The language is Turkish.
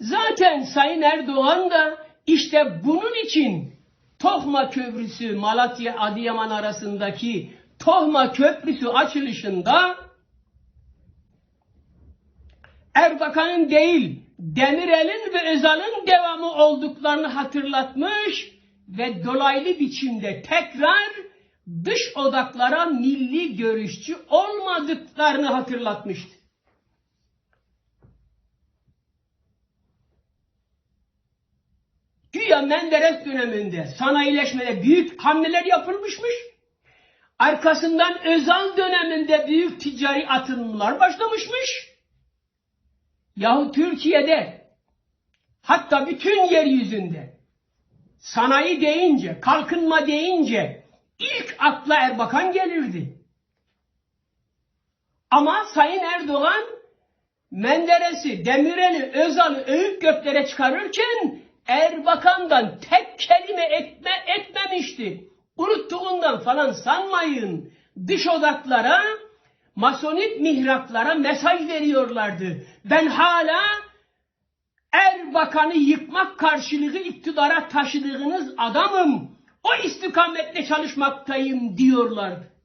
Zaten Sayın Erdoğan da işte bunun için Tohma Köprüsü Malatya Adıyaman arasındaki Tohma Köprüsü açılışında Erbakan'ın değil Demirel'in ve Özal'ın devamı olduklarını hatırlatmış ve dolaylı biçimde tekrar dış odaklara milli görüşçü olmadıklarını hatırlatmıştı. Güya Menderes döneminde sanayileşmede büyük hamleler yapılmışmış. Arkasından Özal döneminde büyük ticari atılımlar başlamışmış. Yahu Türkiye'de hatta bütün yeryüzünde sanayi deyince, kalkınma deyince ilk akla Erbakan gelirdi. Ama Sayın Erdoğan Menderes'i, Demirel'i, Özal'ı övüp göklere çıkarırken Erbakan'dan tek kelime etme, etmemişti. Unuttuğundan falan sanmayın. Dış odaklara, masonik mihraklara mesaj veriyorlardı. Ben hala Erbakan'ı yıkmak karşılığı iktidara taşıdığınız adamım. O istikametle çalışmaktayım diyorlardı.